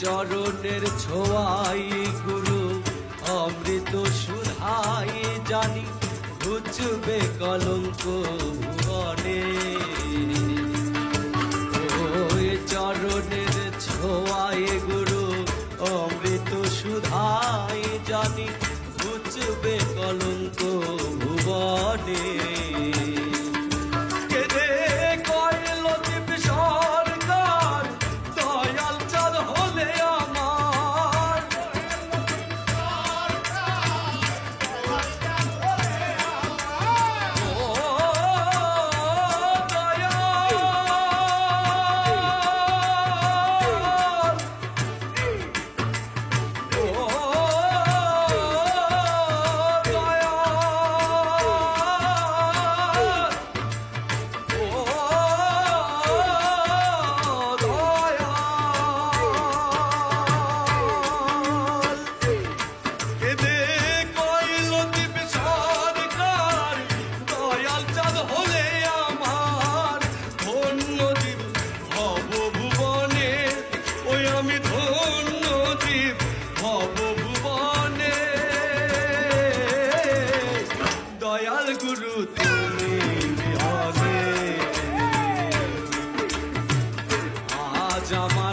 চরণের ছোয়াই গুরু, অমৃত সুধাই জানি, ঘুচবে কলঙ্ক ওই চরণের ছোঁয়ায় গুরু, অমৃত সুধাই জানি, ঘুচবে কলঙ্ক ভুবনে। আমি ধন্য জীব ভব ভুবনে। দয়াল গুরু তুমি বিহনে আজ আমার